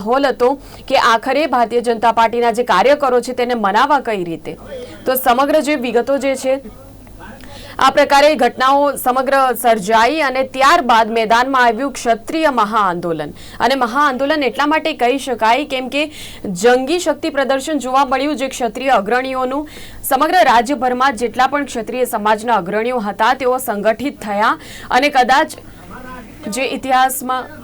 માહોલ હતો કે આખરે ભારતીય જનતા પાર્ટીના જે કાર્યકરો છે તેને મનાવવા કઈ રીતે? તો સમગ્ર જે વિગતો જે છે, આ પ્રકારે ઘટનાઓ સમગ્ર સર્જાઈ અને ત્યારબાદ મેદાનમાં આવ્યું ક્ષત્રિય મહાઆંદોલન. અને મહાઆંદોલન એટલા માટે કહી શકાય કેમ કે જંગી શક્તિ પ્રદર્શન જોવા મળ્યું જે ક્ષત્રિય અગ્રણીઓનું. સમગ્ર રાજ્યભરમાં જેટલા પણ ક્ષત્રિય સમાજના અગ્રણીઓ હતા, તેઓ સંગઠિત થયા અને કદાચ જે ઇતિહાસમાં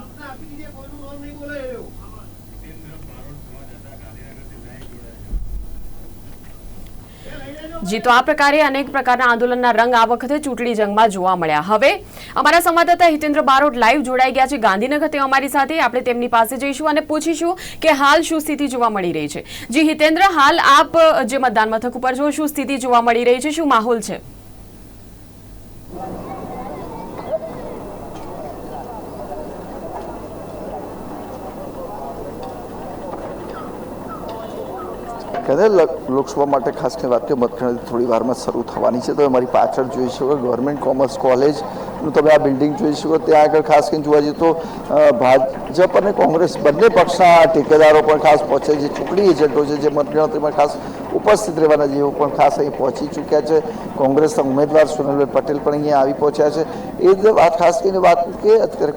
જી, તો આ પ્રકારે અનેક પ્રકારના આંદોલનના રંગ આ વખતે ચૂંટણી જંગમાં જોવા મળ્યા. હવે અમારા સંવાદદાતા હિતેન્દ્ર બારોટ લાઈવ જોડાઈ ગયા છે ગાંધીનગર. તે અમારી સાથે આપણે તેમની પાસે જઈશું અને પૂછીશું કે હાલ શું સ્થિતિ જોવા મળી રહી છે. જી, હિતેન્દ્ર, હાલ આપ જે મતદાન મથક ઉપર છો, શું સ્થિતિ જોવા મળી રહી છે? શું માહોલ છે? કદાચ લોકસભા માટે ખાસ કરીને વાત કે મતગણતરી થોડી વારમાં શરૂ થવાની છે. તો અમારી પાછળ જોઈ શકો ગવર્મેન્ટ કોમર્સ કોલેજનું તમે આ બિલ્ડિંગ જોઈ શકો ત્યાં આગળ ખાસ કરીને જોવા જઈએ તો ભાજપ અને કોંગ્રેસ બંને પક્ષના ટેકેદારો પણ ખાસ પહોંચે છે. ચૂંટણી એજન્ટો છે, જે મતગણતરીમાં ખાસ ઉપસ્થિત રહેવાના જેઓ પણ ખાસ અહીં પહોંચી ચૂક્યા છે. કોંગ્રેસના ઉમેદવાર સુનિલભાઈ પટેલ પણ અહીંયા આવી પહોંચ્યા છે. એ જ વાત ખાસ કરીને વાત કે અત્યારે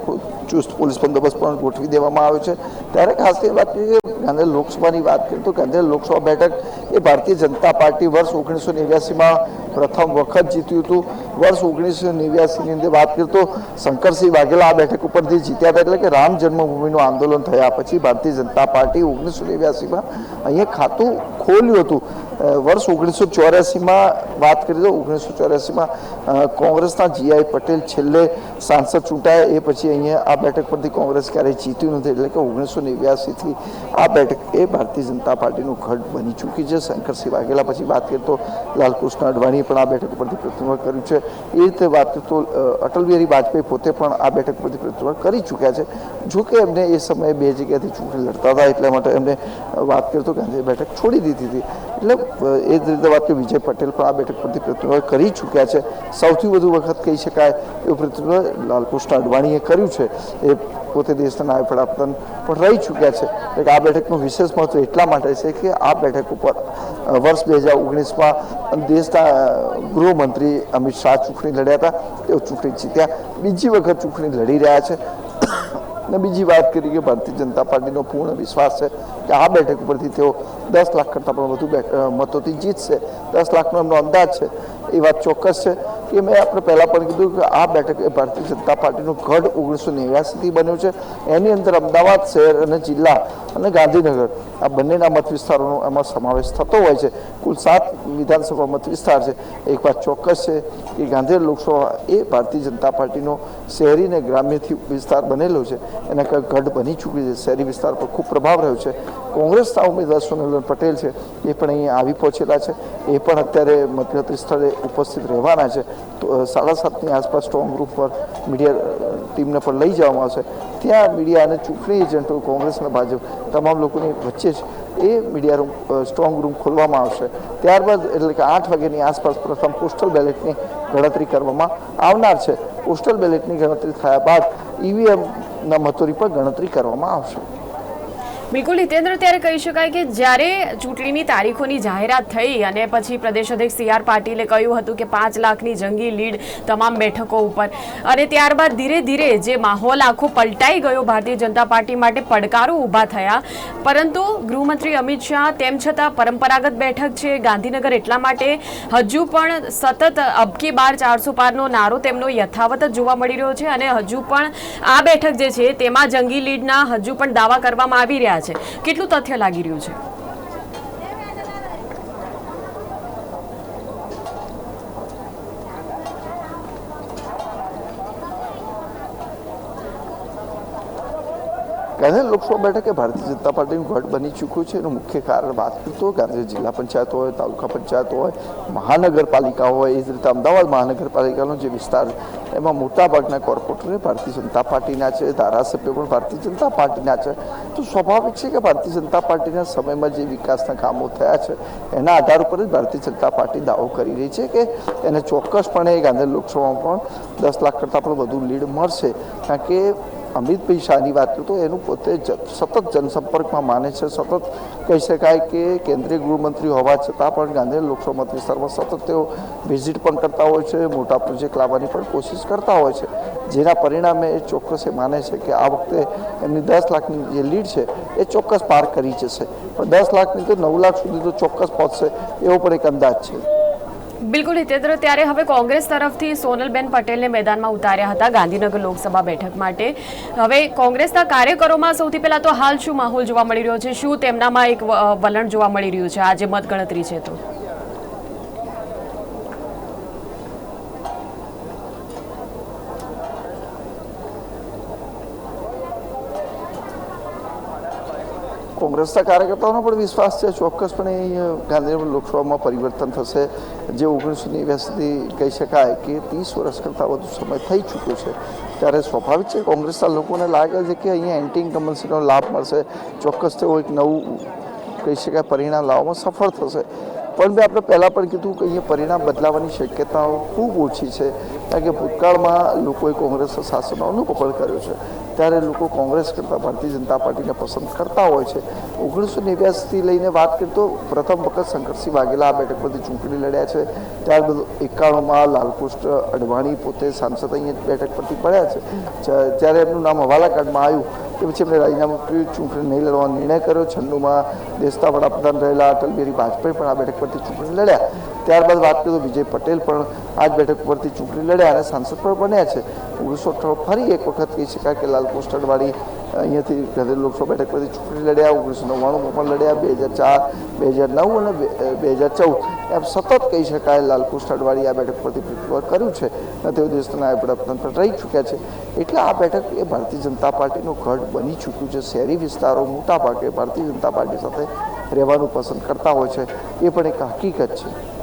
ચુસ્ત પોલીસ બંદોબસ્ત પણ ગોઠવી દેવામાં આવ્યો છે. ત્યારે ખાસ કરીને વાત કરીએ કે ગાંધીનગર લોકસભાની વાત કરીએ તો ગાંધીનગર લોકસભા બેઠક એ ભારતીય જનતા પાર્ટી વર્ષ ઓગણીસો નેવ્યાસીમાં પ્રથમ વખત જીત્યું હતું. વર્ષ ઓગણીસો નેવ્યાસીની અંદર વાત કરીએ તો શંકરસિંહ વાઘેલા આ બેઠક ઉપરથી જીત્યા હતા એટલે કે રામ જન્મભૂમિનું આંદોલન થયા પછી ભારતીય જનતા પાર્ટી ઓગણીસો નેવ્યાસીમાં અહીંયા ખાતું ખોલ્યું હતું. વર્ષ ઓગણીસો ચોર્યાસીમાં વાત કરીએ તો ઓગણીસો ચોર્યાસીમાં કોંગ્રેસના જીઆઈ પટેલ છેલ્લે સાંસદ ચૂંટાયા, એ પછી અહીંયા આ બેઠક પરથી કોંગ્રેસ ક્યારેય જીત્યું નથી એટલે કે ઓગણીસો નેવ્યાસીથી આ બેઠક એ ભારતીય જનતા પાર્ટીનું ઘટ બની ચૂકી છે. શંકરસિંહ વાઘેલા પછી વાત કરીએ તો લાલકૃષ્ણ અડવાણીએ પણ આ બેઠક પરથી પ્રતિનિધિત્વ કર્યું છે. એ રીતે વાત તો અટલ બિહારી વાજપેયી પોતે પણ આ બેઠક પરથી પ્રતિનિધિત્વ કરી ચૂક્યા છે. જો કે એમને એ સમયે બે જગ્યાથી ચૂંટણી લડતા હતા, એટલા માટે એમને વાત કરતો ગાંધી બેઠક છોડી દીધી હતી. એટલે એ જ રીતે વાત કે વિજય પટેલ પણ આ બેઠક પરથી પ્રતિનિધિત્વ કરી ચૂક્યા છે. સૌથી વધુ વખત કહી શકાય એવું પ્રતિનિધિત્વ લાલકૃષ્ણ અડવાણીએ કર્યું છે. એ પોતે દેશના નાયબ વડાપ્રધાન પણ રહી ચૂક્યા છે. એટલે આ બેઠકનું વિશેષ મહત્વ એટલા માટે છે કે આ બેઠક ઉપર વર્ષ બે હજાર ઓગણીસમાં દેશના ગૃહમંત્રી અમિત શાહ ચૂંટણી લડ્યા હતા. તેઓ ચૂંટણી જીત્યા. બીજી વખત ચૂંટણી લડી રહ્યા છે. અને બીજી વાત કરી કે ભારતીય જનતા પાર્ટીનો પૂર્ણ વિશ્વાસ છે કે આ બેઠક ઉપરથી તેઓ દસ લાખ કરતાં પણ વધુ મતોથી જીતશે. દસ લાખનો એમનો અંદાજ છે. એ વાત ચોક્કસ છે. કે મેં આપણે પહેલાં પણ કીધું કે આ બેઠક એ ભારતીય જનતા પાર્ટીનું ગઢ ઓગણીસો નેવ્યાસીથી બન્યું છે. એની અંદર અમદાવાદ શહેર અને જિલ્લા અને ગાંધીનગર આ બંનેના મત વિસ્તારોનો એમાં સમાવેશ થતો હોય છે. કુલ સાત વિધાનસભા મત વિસ્તાર છે. એક વાત ચોક્કસ છે કે ગાંધીનગર લોકસભા એ ભારતીય જનતા પાર્ટીનો શહેરી અને ગ્રામ્યથી વિસ્તાર બનેલો છે. એના કંઈક ગઢ બની ચૂક્યું છે. શહેરી વિસ્તાર પર ખૂબ પ્રભાવ રહ્યો છે. કોંગ્રેસના ઉમેદવાર સોનલબેન પટેલ છે, એ પણ અહીંયા આવી પહોંચેલા છે. એ પણ અત્યારે મતગણતરી સ્થળે ઉપસ્થિત રહેવાના છે. તો સાડા સાતની આસપાસ સ્ટ્રોંગ રૂમ પર મીડિયા ટીમને પણ લઈ જવામાં આવશે. ત્યાં મીડિયા અને ચૂંટણી એજન્ટો, કોંગ્રેસ અને ભાજપ તમામ લોકોની વચ્ચે જ એ મીડિયા રૂમ સ્ટ્રોંગ રૂમ ખોલવામાં આવશે. ત્યારબાદ એટલે કે આઠ વાગ્યાની આસપાસ પ્રથમ પોસ્ટલ બેલેટની ગણતરી કરવામાં આવનાર છે. પોસ્ટલ બેલેટની ગણતરી થયા બાદ ઈવીએમના મતોની પણ ગણતરી કરવામાં આવશે. બિલકુલ હિતેન્દ્ર, ત્યારે કહી શકાય કે જ્યારે ચૂંટણીની તારીખોની જાહેરાત થઈ અને પછી પ્રદેશ અધ્યક્ષ સી આર પાટીલે કહ્યું હતું કે પાંચ લાખની જંગી લીડ તમામ બેઠકો ઉપર. અને ત્યારબાદ ધીરે ધીરે જે માહોલ આખો પલટાઈ ગયો ભારતીય જનતા પાર્ટી માટે પડકારો ઊભા થયા. પરંતુ ગૃહમંત્રી અમિત શાહ તેમ છતાં પરંપરાગત બેઠક છે, ગાંધીનગર એટલા માટે હજુ પણ સતત અબકી બાર ચારસો પારનો નારો તેમનો યથાવત જ જોવા મળી રહ્યો છે અને હજુ પણ આ બેઠક જે છે તેમાં જંગી લીડના હજુ પણ દાવા કરવામાં આવી રહ્યા છે. કેટલું તથ્ય લાગી રહ્યું છે? ગાંધીનગર લોકસભા બેઠકે ભારતીય જનતા પાર્ટીનું ગઢ બની ચૂક્યું છે. એનું મુખ્ય કારણ વાત તો ગાંધીનગર જિલ્લા પંચાયત હોય, તાલુકા પંચાયત હોય, મહાનગરપાલિકા હોય, એ જ રીતે અમદાવાદ મહાનગરપાલિકાનો જે વિસ્તાર એમાં મોટાભાગના કોર્પોરેટર ભારતીય જનતા પાર્ટીના છે, ધારાસભ્યો પણ ભારતીય જનતા પાર્ટીના છે. તો સ્વાભાવિક છે કે ભારતીય જનતા પાર્ટીના સમયમાં જે વિકાસના કામો થયા છે, એના આધાર ઉપર જ ભારતીય જનતા પાર્ટી દાવો કરી રહી છે કે એને ચોક્કસપણે ગાંધીનગર લોકસભામાં પણ દસ લાખ કરતાં પણ વધુ લીડ મળશે. કારણ કે અમિતભાઈ શાહની વાત કરું તો એનું પોતે સતત જનસંપર્કમાં માને છે, સતત કહી શકાય કે કેન્દ્રીય ગૃહમંત્રી હોવા છતાં પણ ગાંધીનગર લોકસભા મત વિસ્તારમાં સતત તેઓ વિઝિટ પણ કરતા હોય છે, મોટા પ્રોજેક્ટ લાવવાની પણ કોશિશ કરતા હોય છે. જેના પરિણામે એ ચોક્કસ એ માને છે કે આ વખતે એમની દસ લાખની જે લીડ છે એ ચોક્કસ પાર કરી જશે. પણ દસ લાખની તો નવ લાખ સુધી તો ચોક્કસ પહોંચશે એવો પણ એક અંદાજ છે. બિલકુલ હિતેન્દ્ર ત્યારે હવે કોંગ્રેસ તરફથી સોનલબેન પટેલને મેદાનમાં ઉતાર્યા હતા ગાંધીનગર લોકસભા બેઠક માટે. હવે કોંગ્રેસના કાર્યકરોમાં સૌથી પહેલા તો હાલ શું માહોલ જોવા મળી રહ્યો છે? શું તેમનામાં એક વલણ જોવા મળી રહ્યું છે? આજે મતગણતરી છે તો. કોંગ્રેસના કાર્યકર્તાઓનો પણ વિશ્વાસ છે. ચોક્કસપણે ગાંધીનગર લોકસભામાં પરિવર્તન થશે. જે ઓગણીસો નેવ્યાસીથી કહી શકાય કે ત્રીસ વર્ષ કરતાં વધુ સમય થઈ ચૂક્યો છે, ત્યારે સ્વાભાવિક છે કોંગ્રેસના લોકોને લાગે છે કે અહીંયા એન્ટી ઇન્કમ્બન્સીનો લાભ મળશે, ચોક્કસ તેઓ એક નવું, કહી શકાય, પરિણામ લાવવામાં સફળ થશે. પણ મેં આપણે પહેલાં પણ કીધું કે અહીંયા પરિણામ બદલાવાની શક્યતાઓ ખૂબ ઓછી છે, કારણ કે ભૂતકાળમાં લોકોએ કોંગ્રેસના શાસનનો અનુભવ કર્યો છે. ત્યારે લોકો કોંગ્રેસ કરતાં, ભારતીય જનતા પાર્ટીને પસંદ કરતા હોય છે. ઓગણીસો નેવ્યાસીથી લઈને વાત કરીએ તો પ્રથમ વખત શંકરસિંહ વાઘેલા આ બેઠક પરથી ચૂંટણી લડ્યા છે. ત્યારબાદ એકાણુંમાં લાલકૃષ્ણ અડવાણી પોતે સાંસદ અહીંયા બેઠક પરથી પડ્યા છે. જ્યારે એમનું નામ હવાલા કાર્ડમાં આવ્યું કે પછી એમણે રાજીનામું કર્યું ચૂંટણી નહીં લડવાનો નિર્ણય કર્યો. છન્નુમાં દેશના વડાપ્રધાન રહેલા અટલ બિહારી વાજપેયી પણ આ બેઠક પરથી ચૂંટણી લડ્યા. ત્યારબાદ વાત કરીએ તો વિજય પટેલ પણ આ જ બેઠક પરથી ચૂંટણી લડ્યા અને સાંસદ પણ બન્યા છે. ઓગણીસો અઠ્ઠાણું ફરી એક વખત કહી શકાય કે લાલ અડવાણી અહીંયાથી ગાંધીનગર લોકસભા બેઠક પરથી ચૂંટણી લડ્યા, ઓગણીસો નવ્વાણુંમાં પણ લડ્યા, બે હજાર ચાર, બે હજાર નવ અને બે- હજાર ચૌદ. એમ સતત કહી શકાય લાલ અડવાણી આ બેઠક પરથી પ્રતિભાવ કર્યું છે અને તેઓ દેશના નાયબ વડાપ્રધાન રહી ચૂક્યા છે. એટલે આ બેઠક એ ભારતીય જનતા પાર્ટીનો ગઢ બની ચૂક્યું છે. શહેરી વિસ્તારો, મોટા ભાગે ભારતીય જનતા પાર્ટી સાથે રહેવાનું પસંદ કરતા હોય છે. એ પણ એક હકીકત છે.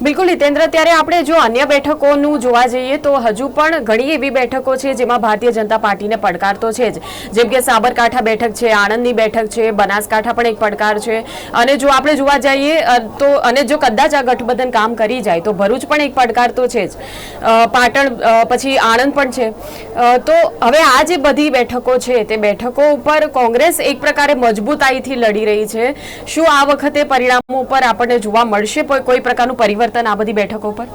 બિલકુલ હિતેન્દ્ર, ત્યારે આપણે જો અન્ય બેઠકોનું જોવા જઈએ તો હજુ પણ ઘણી એવી બેઠકો છે જેમાં ભારતીય જનતા પાર્ટીને પડકાર તો છે જ. જેમ કે સાબરકાંઠા બેઠક છે, આણંદની બેઠક છે, બનાસકાંઠા પણ એક પડકાર છે. અને જો આપણે જોવા જઈએ તો, અને જો કદાચ આ ગઠબંધન કામ કરી જાય, તો ભરૂચ પણ એક પડકાર તો છે જ. પાટણ પછી આણંદ પણ છે. તો હવે આ જે બધી બેઠકો છે, તે બેઠકો ઉપર કોંગ્રેસ એક પ્રકારે મજબૂતાઈથી લડી રહી છે. શું આ વખતે પરિણામો ઉપર આપણને જોવા મળશે? કોઈ પ્રકારનું પરિવર્તન આ બધી બેઠકો પર?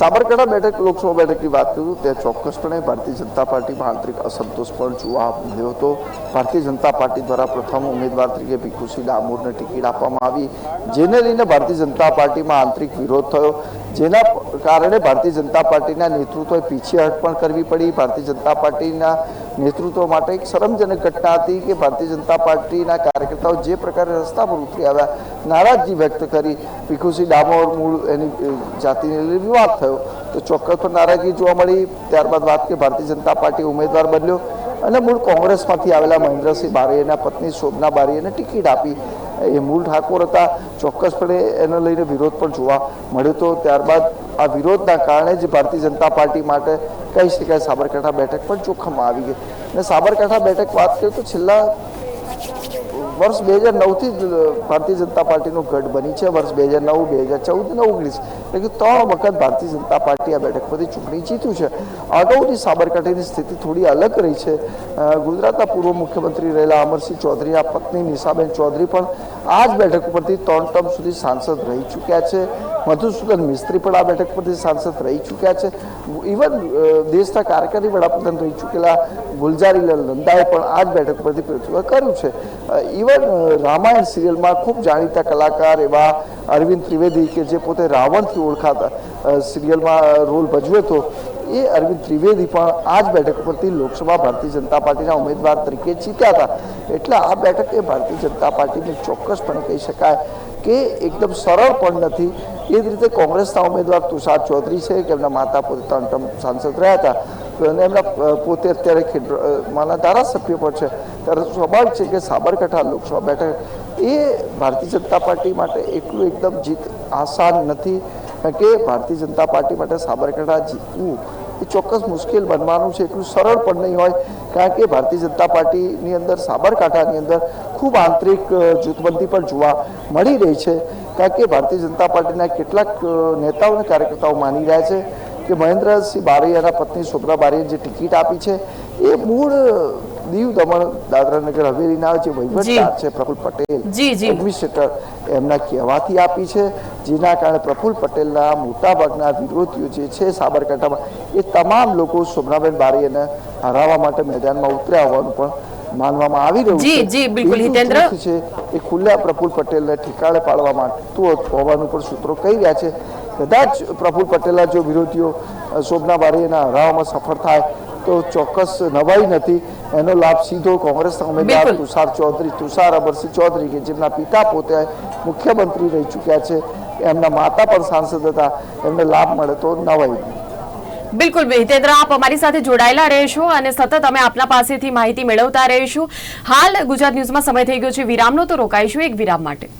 સાબરકાંઠા બેઠક, લોકસભા બેઠકની વાત કરું ત્યાં ચોક્કસપણે ભારતીય જનતા પાર્ટીમાં આંતરિક અસંતોષ પણ જોવા મળ્યો હતો. ભારતીય જનતા પાર્ટી દ્વારા પ્રથમ ઉમેદવાર તરીકે ભીખુસિંહ ડામોરને ટિકિટ આપવામાં આવી, જેને લઈને ભારતીય જનતા પાર્ટીમાં આંતરિક વિરોધ થયો. જેના કારણે ભારતીય જનતા પાર્ટીના નેતૃત્વએ પીછેહટ પણ કરવી પડી. ભારતીય જનતા પાર્ટીના નેતૃત્વ માટે એક શરમજનક ઘટના હતી કે ભારતીય જનતા પાર્ટીના કાર્યકર્તાઓ જે પ્રકારે રસ્તા પર ઉતરી આવ્યા, નારાજગી વ્યક્ત કરી. ભીખુસિંહ ડામોર મૂળ એની જાતિને લઈને વિવાદ થયો. તો ચોક્કસ પણ નારાજગી જોવા મળી. ત્યારબાદ વાત કે ભારતીય જનતા પાર્ટી ઉમેદવાર બન્યો. અને મૂળ કોંગ્રેસમાંથી આવેલા મહેન્દ્રસિંહ બારૈયાના પત્ની શોભના બારીએને ટિકિટ આપી. એ મૂળ ઠાકોર હતા. ચોક્કસપણે એને લઈને વિરોધ પણ જોવા મળ્યો હતો ત્યારબાદ આ વિરોધના કારણે જ ભારતીય જનતા પાર્ટી માટે કહી શકાય સાબરકાંઠા બેઠક પણ જોખમમાં આવી ગઈ. અને સાબરકાંઠા બેઠક વાત કરીએ તો છેલ્લા વર્ષ બે હજાર નવથી જ ભારતીય જનતા પાર્ટીનું ગઢ બની છે. વર્ષ બે હજાર નવ, બે હજાર ચૌદ અને ઓગણીસ. એટલે કે ત્રણ વખત ભારતીય જનતા પાર્ટી આ બેઠક પરથી ચૂંટણી જીત્યું છે. અગાઉની સાબરકાંઠાની સ્થિતિ થોડી અલગ રહી છે. ગુજરાતના પૂર્વ મુખ્યમંત્રી રહેલા અમરસિંહ ચૌધરીના પત્ની નિશાબેન ચૌધરી પણ આ જ બેઠક પરથી ત્રણ ટર્મ સુધી સાંસદ રહી ચૂક્યા છે. મધુસૂદન મિસ્ત્રી પણ આ બેઠક પરથી સાંસદ રહી ચૂક્યા છે. ઇવન દેશના કાર્યકારી વડાપ્રધાન રહી ચૂકેલા ગુલઝારીલાલ નંદાએ પણ આ જ બેઠક પરથી પ્રતિભાવ કર્યું છે. ઇવન રામાયણ સિરિયલમાં ખૂબ જાણીતા કલાકાર એવા અરવિંદ ત્રિવેદી કે જે પોતે રાવણથી ઓળખાતા સિરિયલમાં રોલ ભજવ્યો હતો એ અરવિંદ ત્રિવેદી પણ આ જ બેઠક પરથી લોકસભા ભારતીય જનતા પાર્ટીના ઉમેદવાર તરીકે જીત્યા હતા. એટલે આ બેઠક એ ભારતીય જનતા પાર્ટીને ચોક્કસપણે કહી શકાય કે એકદમ સરળ પણ નથી. એ જ રીતે કોંગ્રેસના ઉમેદવાર તુષાર ચૌધરી છે, કે એમના માતા પોતે ત્રણ ટર્મ સાંસદ રહ્યા હતા. તો એને એમના પોતે અત્યારે ખેડમાના ધારાસભ્ય પણ છે. ત્યારે સ્વાભાવિક છે કે સાબરકાંઠા લોકસભા બેઠક એ ભારતીય જનતા પાર્ટી માટે એટલું એકદમ જીત આસાન નથી કે ભારતીય જનતા પાર્ટી માટે સાબરકાંઠા જીતવું એ ચોક્કસ મુશ્કેલ બનવાનું છે એટલું સરળ પણ નહીં હોય કારણ કે ભારતીય જનતા પાર્ટીની અંદર સાબરકાંઠાની અંદર ખૂબ આંતરિક જૂથબંધી પણ જોવા મળી રહી છે કારણ કે ભારતીય જનતા પાર્ટીના કેટલાક નેતાઓ અને કાર્યકર્તાઓ માની રહ્યા છે કે મહેન્દ્રસિંહ બારૈયાના પત્ની શોભના બારૈયાને જે ટિકિટ આપી છે એ મૂળ દીવ દમણ દાદરા નગર હવેલીના જે વહીવટદાર છે પ્રફુલ પટેલ. એડમિનિસ્ટ્રેટર એમના કહેવાથી આપી છે જેના કારણે પ્રફુલ્લ પટેલના મોટાભાગના વિરોધીઓ જે છે સાબરકાંઠામાં એ તમામ લોકો સોમનાબેન બારીને હરાવવા માટે મેદાનમાં ઉતર્યા હોવાનું પણ માનવામાં આવી રહ્યું છે. જી, બિલકુલ, હિતેન્દ્ર. છે એ ખુલ્લા પ્રફુલ્લ પટેલને ઠેકાણે પાડવા માંગતું હોવાનું પણ સૂત્રો કહી રહ્યા છે. કદાચ પ્રફુલ્લ પટેલના જો વિરોધીઓ શોભના બારીના હરાવવામાં સફળ થાય તો ચોક્કસ નવાઈ નથી. એનો લાભ સીધો કોંગ્રેસના ઉમેદવાર તુષાર ચૌધરી તુષાર અમરસિંહ ચૌધરી કે જેમના પિતા પોતે મુખ્યમંત્રી રહી ચૂક્યા છે, એમના માતા પણ સાંસદ હતા, એમને લાભ મળે તો નવાઈ બિલકુલ હિતેન્દ્ર, આપ અમારી સાથે જોડાયેલા રહેશો અને સતત અમે આપના પાસેથી માહિતી મેળવતા રહીશું. હાલ ગુજરાત ન્યૂઝમાં સમય થઈ ગયો છે, વિરામનો તો રોકાઈશું એક વિરામ માટે.